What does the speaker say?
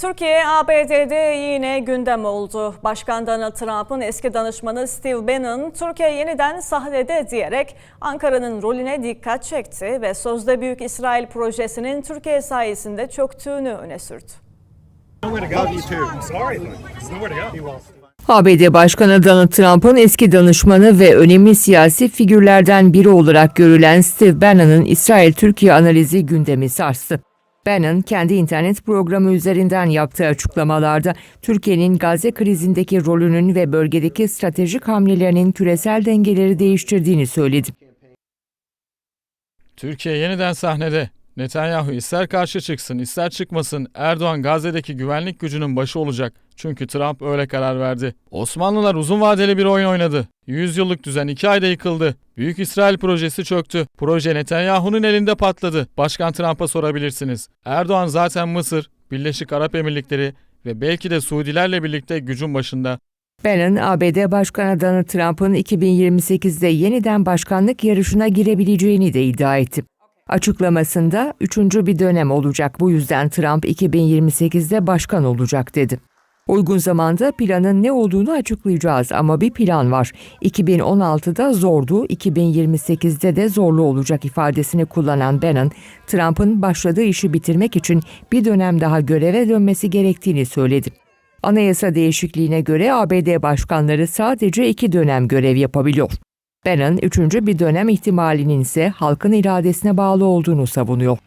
Türkiye ABD'de yine gündem oldu. Başkan Donald Trump'ın eski danışmanı Steve Bannon, Türkiye yeniden sahnede diyerek Ankara'nın rolüne dikkat çekti ve sözde Büyük İsrail projesinin Türkiye sayesinde çöktüğünü öne sürdü. ABD Başkanı Donald Trump'ın eski danışmanı ve önemli siyasi figürlerden biri olarak görülen Steve Bannon'ın İsrail-Türkiye analizi gündemi sarstı. Bannon, kendi internet programı üzerinden yaptığı açıklamalarda Türkiye'nin Gazze krizindeki rolünün ve bölgedeki stratejik hamlelerinin küresel dengeleri değiştirdiğini söyledi. Türkiye yeniden sahnede. Netanyahu ister karşı çıksın ister çıkmasın Erdoğan Gazze'deki güvenlik gücünün başı olacak. Çünkü Trump öyle karar verdi. Osmanlılar uzun vadeli bir oyun oynadı. 100 yıllık düzen 2 ayda yıkıldı. Büyük İsrail projesi çöktü. Proje Netanyahu'nun elinde patladı. Başkan Trump'a sorabilirsiniz. Erdoğan zaten Mısır, Birleşik Arap Emirlikleri ve belki de Suudilerle birlikte gücün başında. Bannon, ABD Başkanı Donald Trump'ın 2028'de yeniden başkanlık yarışına girebileceğini de iddia etti. Açıklamasında üçüncü bir dönem olacak bu yüzden Trump 2028'de başkan olacak dedi. Uygun zamanda planın ne olduğunu açıklayacağız ama bir plan var. 2016'da zordu, 2028'de de zorlu olacak ifadesini kullanan Bannon, Trump'ın başladığı işi bitirmek için bir dönem daha göreve dönmesi gerektiğini söyledi. Anayasa değişikliğine göre ABD başkanları sadece iki dönem görev yapabiliyor. Bannon, üçüncü bir dönem ihtimalinin ise halkın iradesine bağlı olduğunu savunuyor.